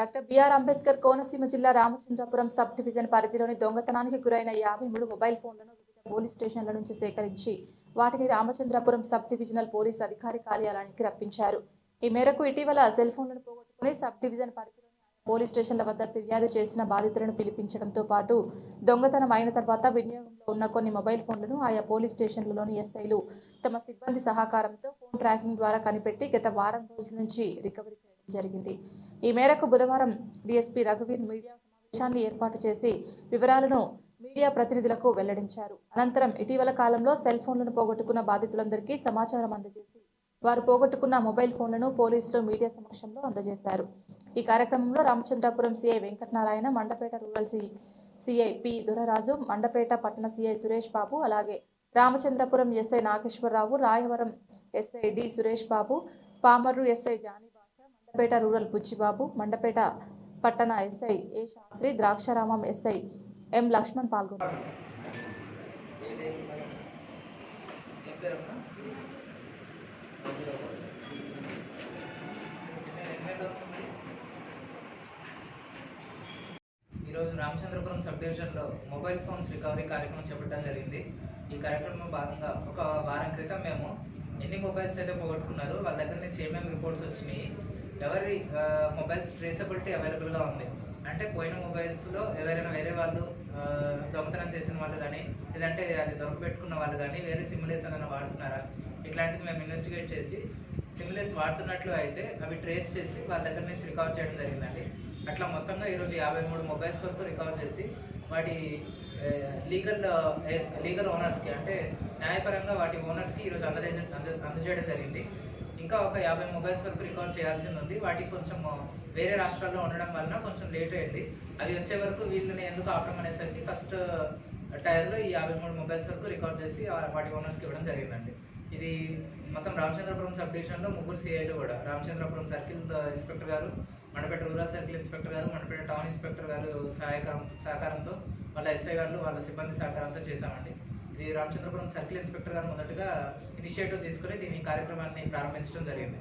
Doctor BR Ambedkar Konaseema జిల్లా Ramachandrapuram sub division పరిధిలోని దొంగతనానికి గురైన యాభై మూడు మొబైల్ ఫోన్లను వివిధ పోలీస్ స్టేషన్ల నుంచి సేకరించి వాటిని రామచంద్రపురం సబ్ డివిజనల్ పోలీస్ అధికారి కార్యాలయానికి రప్పించారు. ఈ మేరకు ఇటీవల సెల్ ఫోన్లను పోగొట్టుకుని సబ్ డివిజన్ పరిధిలోని పోలీస్ స్టేషన్ల వద్ద ఫిర్యాదు చేసిన బాధితులను పిలిపించడంతో పాటు దొంగతనం అయిన తర్వాత వినియోగంలో ఉన్న కొన్ని మొబైల్ ఫోన్లను ఆయా పోలీస్ స్టేషన్లలోని ఎస్ఐలు తమ సిబ్బంది సహకారంతో ఫోన్ ట్రాకింగ్ ద్వారా కనిపెట్టి గత వారం రోజుల నుంచి రికవరీ చేయడం జరిగింది. ఈ మేరకు బుధవారం డీఎస్పీ రఘువీర్ మీడియా సమావేశాన్ని ఏర్పాటు చేసి వివరాలను మీడియా ప్రతినిధులకు వెల్లడించారు. అనంతరం ఇటీవల కాలంలో సెల్ ఫోన్లను పోగొట్టుకున్న బాధితులందరికీ సమాచారం అందజేసి వారు పోగొట్టుకున్న మొబైల్ ఫోన్లను పోలీసులు మీడియా సమక్షంలో అందజేశారు. ఈ కార్యక్రమంలో Ramachandrapuram CI Venkatanarayana Mandapeta rural C CI P Duraraju Mandapeta పట్టణ సిఐ సురేష్ బాబు అలాగే Ramachandrapuram SI Nageswararao Rayavaram SI D Suresh Babu Pamarru SI Jani Mandapeta rural Buchibabu Mandapeta పట్టణ SI A Sastri Draksharamam SI M Laxman పాల్గొన్నారు. ఈరోజు Ramachandrapuram sub డివిజన్లో mobile phones recovery కార్యక్రమం చేపట్టడం జరిగింది. ఈ కార్యక్రమంలో భాగంగా ఒక వారం క్రితం మేము ఎన్ని మొబైల్స్ అయితే పోగొట్టుకున్నారు వాళ్ళ దగ్గర నుంచి ఏమేమి రిపోర్ట్స్ వచ్చినాయి ఎవరి మొబైల్స్ ట్రేసబిలిటీ అవైలబుల్గా ఉంది? అంటే పోయిన మొబైల్స్లో ఎవరైనా వేరే వాళ్ళు దొంగతనం చేసిన వాళ్ళు కానీ లేదంటే అది దొరకబెట్టుకున్న వాళ్ళు కానీ వేరే సిమ్యులేస్ ఏమైనా వాడుతున్నారా? ఇట్లాంటిది మేము ఇన్వెస్టిగేట్ చేసి సిమ్యులేస్ వాడుతున్నట్లు అయితే అవి ట్రేస్ చేసి వాళ్ళ దగ్గర నుంచి రికవర్ చేయడం జరిగిందండి. అట్లా మొత్తంగా ఈరోజు యాభై మూడు మొబైల్స్ వరకు రికవర్ చేసి వాటి లీగల్ లీగల్ ఓనర్స్కి అంటే న్యాయపరంగా వాటి ఓనర్స్కి ఈరోజు అందజే అంద- అందజేయడం జరిగింది. ఇంకా ఒక యాభై మొబైల్స్ వరకు రికార్డ్ చేయాల్సింది ఉంది. వాటికి కొంచెం వేరే రాష్ట్రాల్లో ఉండడం వలన కొంచెం లేట్ అయింది. అవి వచ్చే వరకు వీళ్ళని ఎందుకు ఆపడం అనేసరికి ఫస్ట్ టైర్లో ఈ యాభై మూడు మొబైల్స్ వరకు రికార్డ్ చేసి వాటి ఓనర్స్కి ఇవ్వడం జరిగిందండి. ఇది మొత్తం రామచంద్రపురం సబ్ డివిజన్లో ముగ్గురు సిఐలు కూడా. రామచంద్రపురం సర్కిల్ ఇన్స్పెక్టర్ గారు మండపేట రూరల్ సర్కిల్ ఇన్స్పెక్టర్ గారు మండపేట టౌన్ ఇన్స్పెక్టర్ గారు సహాయకారం సహకారంతో వాళ్ళ ఎస్ఐ గారు వాళ్ళ సిబ్బంది సహకారంతో చేశామండి. ఇది రామచంద్రపురం సర్కిల్ ఇన్స్పెక్టర్ గారు మొదటగా ఇనిషియేటివ్ తీసుకుని దీని కార్యక్రమాన్ని ప్రారంభించడం జరిగింది.